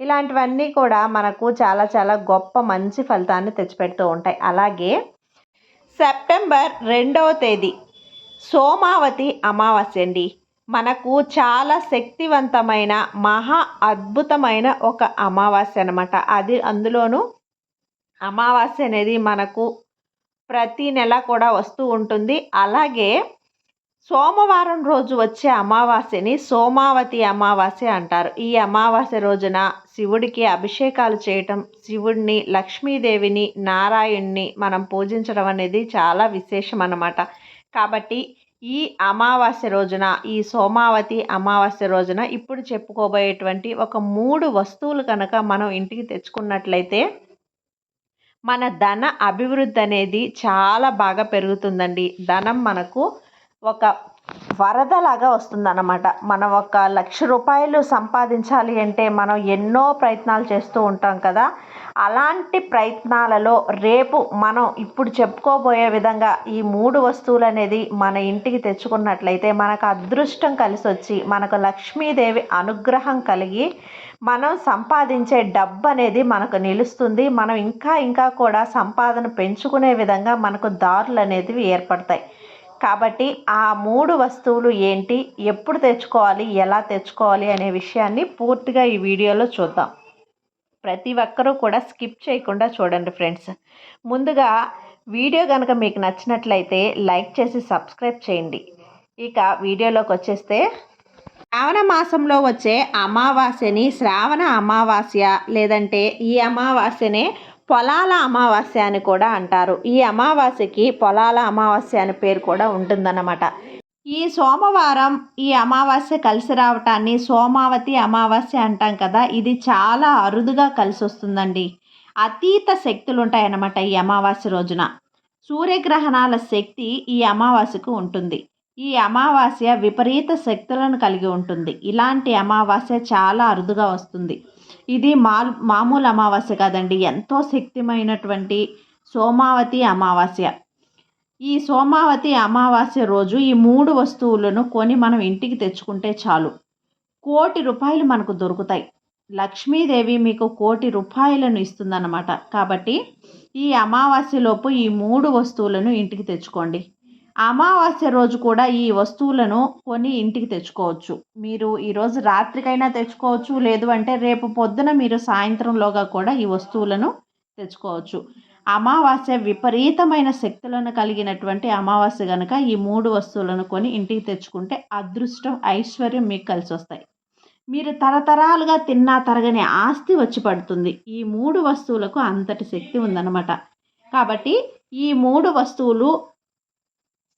ఇలాంటివన్నీ కూడా మనకు చాలా చాలా గొప్ప మంచి ఫలితాన్ని తెచ్చిపెడుతూ ఉంటాయి. అలాగే సెప్టెంబర్ రెండవ తేదీ సోమావతి అమావాస్య అండి మనకు చాలా శక్తివంతమైన మహా అద్భుతమైన ఒక అమావాస్య అనమాట అది అందులోనూ అమావాస్య అనేది మనకు ప్రతి నెల కూడా వస్తూ ఉంటుంది. అలాగే సోమవారం రోజు వచ్చే అమావాస్యని సోమావతి అమావాస్య అంటారు. ఈ అమావాస్య రోజున శివుడికి అభిషేకాలు చేయటం శివుడిని లక్ష్మీదేవిని నారాయణ్ణి మనం పూజించడం అనేది చాలా విశేషం అన్నమాట. కాబట్టి ఈ అమావాస్య రోజున ఈ సోమావతి అమావాస్య రోజున ఇప్పుడు చెప్పుకోబోయేటువంటి ఒక మూడు వస్తువులు కనుక మనం ఇంటికి తెచ్చుకున్నట్లయితే మన ధన అభివృద్ధి అనేది చాలా బాగా పెరుగుతుందండి. ధనం మనకు ఒక వరదలాగా వస్తుందన్నమాట. మనం ఒక లక్ష రూపాయలు సంపాదించాలి అంటే మనం ఎన్నో ప్రయత్నాలు చేస్తూ ఉంటాం కదా. అలాంటి ప్రయత్నాలలో రేపు మనం ఇప్పుడు చెప్పుకోబోయే విధంగా ఈ మూడు వస్తువులు అనేది మన ఇంటికి తెచ్చుకున్నట్లయితే మనకు అదృష్టం కలిసి వచ్చి మనకు లక్ష్మీదేవి అనుగ్రహం కలిగి మనం సంపాదించే డబ్బు అనేది మనకు నిలుస్తుంది. మనం ఇంకా ఇంకా కూడా సంపాదన పెంచుకునే విధంగా మనకు దారులు అనేవి ఏర్పడతాయి. కాబట్టి ఆ మూడు వస్తువులు ఏంటి ఎప్పుడు తెచ్చుకోవాలి ఎలా తెచ్చుకోవాలి అనే విషయాన్ని పూర్తిగా ఈ వీడియోలో చూద్దాం. ప్రతి ఒక్కరూ కూడా స్కిప్ చేయకుండా చూడండి ఫ్రెండ్స్. ముందుగా వీడియో కనుక మీకు నచ్చినట్లయితే లైక్ చేసి సబ్స్క్రైబ్ చేయండి. ఇక వీడియోలోకి వచ్చేస్తే శ్రావణ మాసంలో వచ్చే అమావాస్యని శ్రావణ అమావాస్య లేదంటే ఈ అమావాస్యనే పొలాల అమావాస్య అని కూడా అంటారు. ఈ అమావాస్యకి పొలాల అమావాస్య అనే పేరు కూడా ఉంటుందన్నమాట. ఈ సోమవారం ఈ అమావాస్య కలిసి రావటాన్ని సోమావతి అమావాస్య అంటాం కదా ఇది చాలా అరుదుగా కలిసి వస్తుందండి. అతీత శక్తులు ఉంటాయన్నమాట ఈ అమావాస్య రోజున. సూర్యగ్రహణాల శక్తి ఈ అమావాస్యకు ఉంటుంది. ఈ అమావాస్య విపరీత శక్తులను కలిగి ఉంటుంది. ఇలాంటి అమావాస్య చాలా అరుదుగా వస్తుంది. ఇది మా మామూలు అమావాస్య కాదండి. ఎంతో శక్తిమైనటువంటి సోమావతి అమావాస్య. ఈ సోమావతి అమావాస్య రోజు ఈ మూడు వస్తువులను కొని మనం ఇంటికి తెచ్చుకుంటే చాలు. కోటి రూపాయలు మనకు దొరుకుతాయి. లక్ష్మీదేవి మీకు కోటి రూపాయలను ఇస్తుందన్నమాట. కాబట్టి ఈ అమావాస్యలోపు ఈ మూడు వస్తువులను ఇంటికి తెచ్చుకోండి. అమావాస్య రోజు కూడా ఈ వస్తువులను కొని ఇంటికి తెచ్చుకోవచ్చు. మీరు ఈరోజు రాత్రికైనా తెచ్చుకోవచ్చు లేదు అంటే రేపు పొద్దున మీరు సాయంత్రంలోగా కూడా ఈ వస్తువులను తెచ్చుకోవచ్చు. అమావాస్య విపరీతమైన శక్తులను కలిగినటువంటి అమావాస్య కనుక ఈ మూడు వస్తువులను కొని ఇంటికి తెచ్చుకుంటే అదృష్టం ఐశ్వర్యం మీకు కలిసి వస్తాయి. మీరు తరతరాలుగా తిన్నా తరగని ఆస్తి వచ్చి పడుతుంది. ఈ మూడు వస్తువులకు అంతటి శక్తి ఉందన్నమాట. కాబట్టి ఈ మూడు వస్తువులు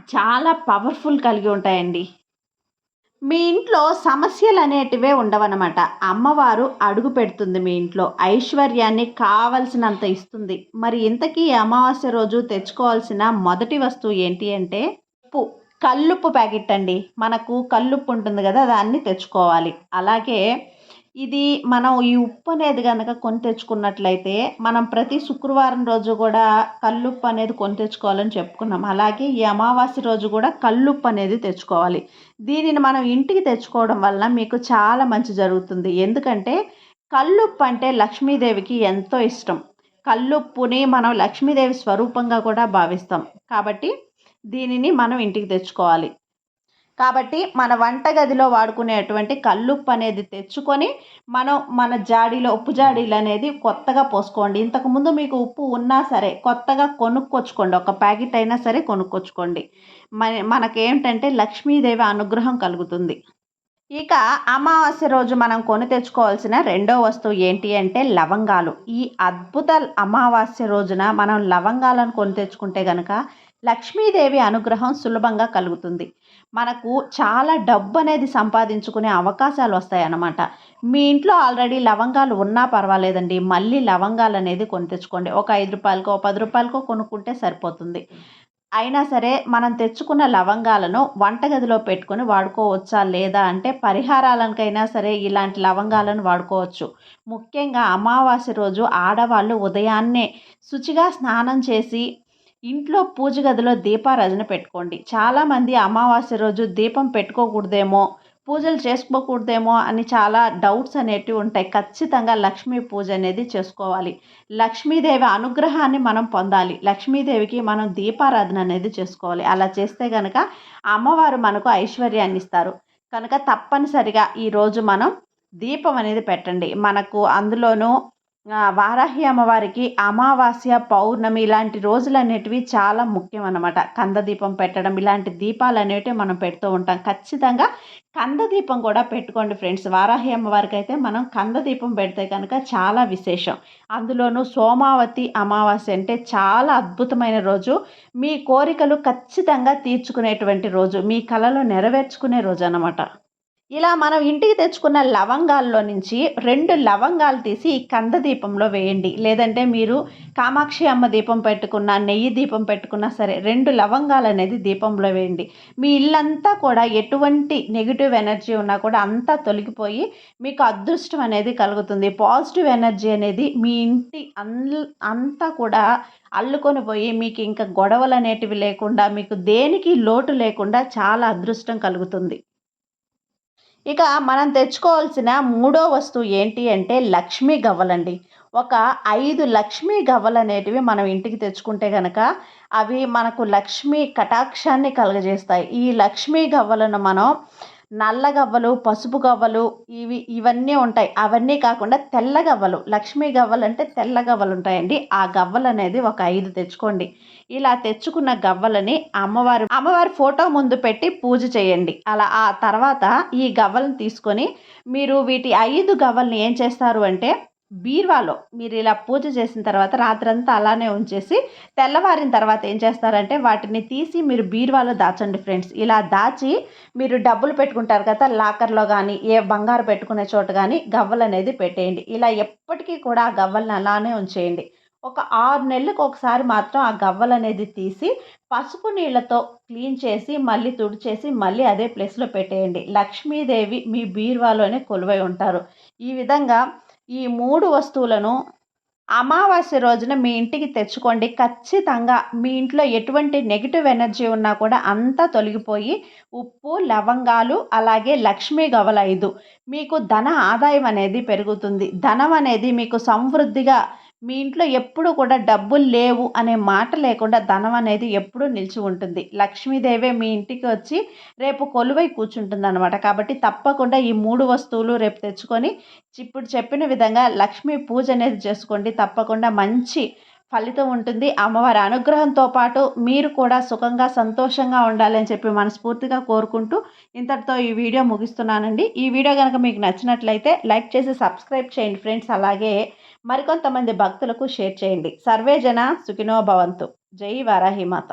చాలా పవర్ఫుల్ కలిగి ఉంటాయండి. మీ ఇంట్లో సమస్యలు అనేటివే ఉండవన్నమాట. అమ్మవారు అడుగు పెడుతుంది మీ ఇంట్లో. ఐశ్వర్యాన్ని కావలసినంత ఇస్తుంది. మరి ఇంతకీ అమావాస్య రోజు తెచ్చుకోవాల్సిన మొదటి వస్తువు ఏంటి అంటే ఉప్పు. కల్లుప్పు ప్యాకెట్ అండి. మనకు కల్లుప్పు ఉంటుంది కదా దాన్ని తెచ్చుకోవాలి. అలాగే ఇది మనం ఈ ఉప్పు అనేది కనుక కొని తెచ్చుకున్నట్లయితే మనం ప్రతి శుక్రవారం రోజు కూడా కల్లుప్పు అనేది కొని తెచ్చుకోవాలని చెప్పుకున్నాం. అలాగే ఈ అమావాస్య రోజు కూడా కల్లుప్పు అనేది తెచ్చుకోవాలి. దీనిని మనం ఇంటికి తెచ్చుకోవడం వలన మీకు చాలా మంచి జరుగుతుంది. ఎందుకంటే కల్లుప్పు అంటే లక్ష్మీదేవికి ఎంతో ఇష్టం. కల్లుప్పుని మనం లక్ష్మీదేవి స్వరూపంగా కూడా భావిస్తాం. కాబట్టి దీనిని మనం ఇంటికి తెచ్చుకోవాలి. కాబట్టి మన వంటగదిలో వాడుకునేటువంటి కల్లుప్పు అనేది తెచ్చుకొని మనం మన జాడీలో ఉప్పు జాడీలు అనేది కొత్తగా పోసుకోండి. ఇంతకుముందు మీకు ఉప్పు ఉన్నా సరే కొత్తగా కొనుక్కొచ్చుకోండి. ఒక ప్యాకెట్ అయినా సరే కొనుక్కొచ్చుకోండి. మన మనకేమిటంటే లక్ష్మీదేవి అనుగ్రహం కలుగుతుంది. ఇక అమావాస్య రోజు మనం కొని తెచ్చుకోవాల్సిన రెండో వస్తువు ఏంటి అంటే లవంగాలు. ఈ అద్భుత అమావాస్య రోజున మనం లవంగాలను కొని తెచ్చుకుంటే కనుక లక్ష్మీదేవి అనుగ్రహం సులభంగా కలుగుతుంది. మనకు చాలా డబ్బు అనేది సంపాదించుకునే అవకాశాలు వస్తాయి అన్నమాట మీ ఇంట్లో ఆల్రెడీ లవంగాలు ఉన్నా పర్వాలేదండి. మళ్ళీ లవంగాలు అనేది కొని తెచ్చుకోండి ఒక ఐదు రూపాయలకో పది రూపాయలకో కొనుక్కుంటే సరిపోతుంది. అయినా సరే మనం తెచ్చుకున్న లవంగాలను వంటగదిలో పెట్టుకొని వాడుకోవచ్చా లేదా అంటే పరిహారాలకైనా సరే ఇలాంటి లవంగాలను వాడుకోవచ్చు. ముఖ్యంగా అమావాస్య రోజు ఆడవాళ్ళు ఉదయాన్నే శుచిగా స్నానం చేసి ఇంట్లో పూజ గదిలో దీపారాధన పెట్టుకోండి. చాలామంది అమావాస్య రోజు దీపం పెట్టుకోకూడదేమో పూజలు చేసుకోకూడదేమో అని చాలా డౌట్స్ అనేటివి ఉంటాయి. ఖచ్చితంగా లక్ష్మీ పూజ అనేది చేసుకోవాలి. లక్ష్మీదేవి అనుగ్రహాన్ని మనం పొందాలి. లక్ష్మీదేవికి మనం దీపారాధన అనేది చేసుకోవాలి. అలా చేస్తే కనుక అమ్మవారు మనకు ఐశ్వర్యాన్ని ఇస్తారు. కనుక తప్పనిసరిగా ఈరోజు మనం దీపం అనేది పెట్టండి. మనకు అందులోనూ వారాహి అమ్మవారికి అమావాస్య పౌర్ణమి ఇలాంటి రోజులు అనేటివి చాలా ముఖ్యం అనమాట కందదీపం పెట్టడం ఇలాంటి దీపాలు అనేటివి మనం పెడుతూ ఉంటాం. ఖచ్చితంగా కందదీపం కూడా పెట్టుకోండి ఫ్రెండ్స్. వారాహి అమ్మవారికి అయితే మనం కందదీపం పెడితే కనుక చాలా విశేషం. అందులోనూ సోమావతి అమావాస్య అంటే చాలా అద్భుతమైన రోజు. మీ కోరికలు ఖచ్చితంగా తీర్చుకునేటువంటి రోజు. మీ కళలు నెరవేర్చుకునే రోజు అనమాట ఇలా మనం ఇంటికి తెచ్చుకున్న లవంగాల్లో నుంచి రెండు లవంగాలు తీసి కంద దీపంలో వేయండి. లేదంటే మీరు కామాక్షి అమ్మ దీపం పెట్టుకున్న నెయ్యి దీపం పెట్టుకున్నా సరే రెండు లవంగాలు అనేది దీపంలో వేయండి. మీ ఇల్లంతా కూడా ఎటువంటి నెగిటివ్ ఎనర్జీ ఉన్నా కూడా అంతా తొలగిపోయి మీకు అదృష్టం అనేది కలుగుతుంది. పాజిటివ్ ఎనర్జీ అనేది మీ ఇంటి అంతా కూడా అల్లుకొని పోయి మీకు ఇంకా గొడవలు అనేటివి లేకుండా మీకు దేనికి లోటు లేకుండా చాలా అదృష్టం కలుగుతుంది. ఇక మనం తెచ్చుకోవాల్సిన మూడో వస్తువు ఏంటి అంటే లక్ష్మీ గవ్వలండి. ఒక ఐదు లక్ష్మీ గవ్వలు అనేటివి మనం ఇంటికి తెచ్చుకుంటే కనుక అవి మనకు లక్ష్మీ కటాక్షాన్ని కలుగజేస్తాయి. ఈ లక్ష్మీ గవ్వలను మనం నల్ల గవ్వలు పసుపు గవ్వలు ఇవి ఇవన్నీ ఉంటాయి. అవన్నీ కాకుండా తెల్ల గవ్వలు లక్ష్మీ గవ్వలు అంటే తెల్ల గవ్వలు ఉంటాయండి. ఆ గవ్వలు అనేది ఒక ఐదు తెచ్చుకోండి. ఇలా తెచ్చుకున్న గవ్వలని అమ్మవారు అమ్మవారి ఫోటో ముందు పెట్టి పూజ చేయండి. అలా ఆ తర్వాత ఈ గవ్వలను తీసుకొని మీరు వీటి ఐదు గవ్వల్ని ఏం చేస్తారు అంటే బీర్వాలో మీరు ఇలా పూజ చేసిన తర్వాత రాత్రంతా అలానే ఉంచేసి తెల్లవారిన తర్వాత ఏం చేస్తారంటే వాటిని తీసి మీరు బీర్వాలో దాచండి ఫ్రెండ్స్. ఇలా దాచి మీరు డబ్బులు పెట్టుకుంటారు కదా లాకర్లో కానీ ఏ బంగారు పెట్టుకునే చోట కానీ గవ్వలు అనేది పెట్టేయండి. ఇలా ఎప్పటికీ కూడా ఆ గవ్వలను అలానే ఉంచేయండి. ఒక ఆరు నెలలకు ఒకసారి మాత్రం ఆ గవ్వలు అనేది తీసి పసుపు నీళ్ళతో క్లీన్ చేసి మళ్ళీ తుడిచేసి మళ్ళీ అదే ప్లేస్లో పెట్టేయండి. లక్ష్మీదేవి మీ బీర్వాలోనే కొలువై ఉంటారు. ఈ విధంగా ఈ మూడు వస్తువులను అమావాస్య రోజున మీ ఇంటికి తెచ్చుకోండి. ఖచ్చితంగా మీ ఇంట్లో ఎటువంటి నెగిటివ్ ఎనర్జీ ఉన్నా కూడా అంతా తొలగిపోయి ఉప్పు లవంగాలు అలాగే లక్ష్మీ గవల ఐదు. మీకు ధన ఆదాయం అనేది పెరుగుతుంది. ధనం అనేది మీకు సమృద్ధిగా మీ ఇంట్లో ఎప్పుడు కూడా డబ్బులు లేవు అనే మాట లేకుండా ధనం అనేది ఎప్పుడూ నిలిచి ఉంటుంది. లక్ష్మీదేవే మీ ఇంటికి వచ్చి రేపు కొలువై కూర్చుంటుంది అనమాట కాబట్టి తప్పకుండా ఈ మూడు వస్తువులు రేపు తెచ్చుకొని ఇప్పుడు చెప్పిన విధంగా లక్ష్మీ పూజ అనేది చేసుకోండి. తప్పకుండా మంచి ఫలితం ఉంటుంది. అమ్మవారి అనుగ్రహంతో పాటు మీరు కూడా సుఖంగా సంతోషంగా ఉండాలని చెప్పి మనస్ఫూర్తిగా కోరుకుంటూ ఇంతటితో ఈ వీడియో ముగిస్తున్నానండి. ఈ వీడియో కనుక మీకు నచ్చినట్లయితే లైక్ చేసి సబ్స్క్రైబ్ చేయండి ఫ్రెండ్స్. అలాగే మరికొంతమంది భక్తులకు షేర్ చేయండి. సర్వే జన సుఖినో భవంతు. జై వారాహిమాత